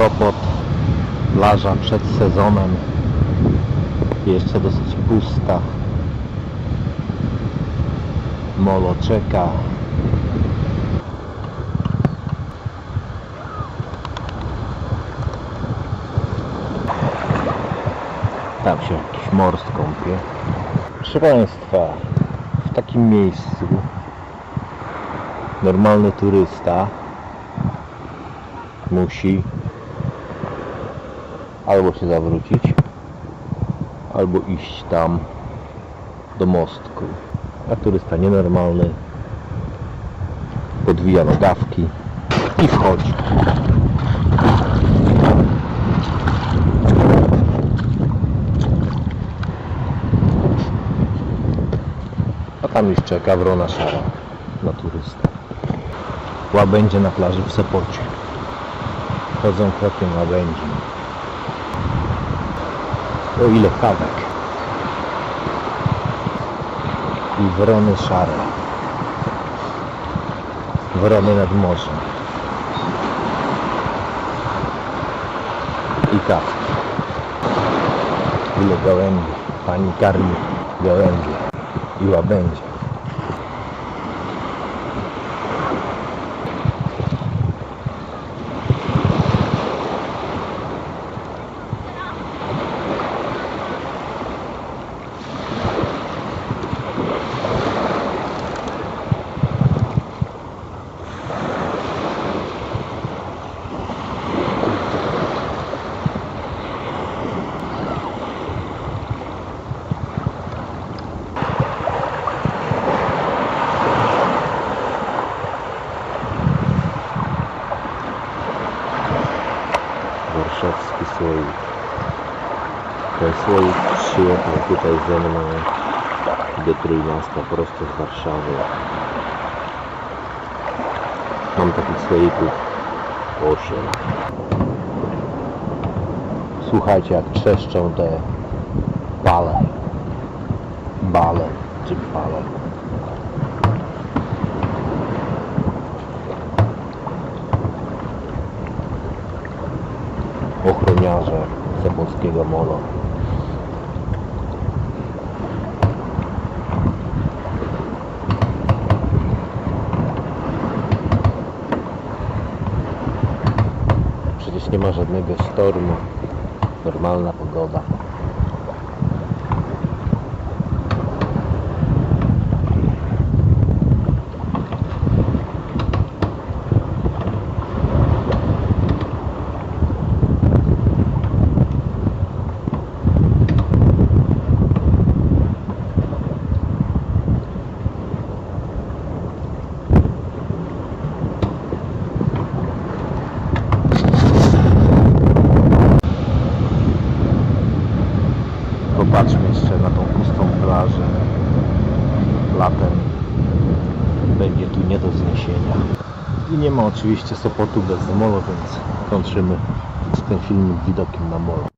Sopot, plaża przed sezonem, jeszcze dosyć pusta. Molo czeka. Tam się jakiś morsk kąpie. Proszę Państwa, w takim miejscu normalny turysta musi albo się zawrócić, albo iść tam do mostku. A turysta nienormalny podwija nogawki i wchodzi. A tam już czeka wrona szara na. Łabędzie na plaży w Sopocie. Chodzą krokiem łabędzi. O ile kawek. I wrony szare. Wrony nad morzem. I kawki. Ile gołębi. Pani karmi gołębie i łabędzie. Słoik. Ten słoik przyjechał tutaj ze mną do Trójmiasta prosto z Warszawy. Mam takich słoików 8. Słuchajcie jak trzeszczą te pale. Bale czy pale. Ochroniarze Sopockiego Molo. Przecież nie ma żadnego sztormu. Normalna pogoda. Popatrzmy jeszcze na tą pustą plażę. Latem będzie tu nie do zniesienia. I nie ma oczywiście Sopotu bez molo, więc kończymy ten film widokiem na molo.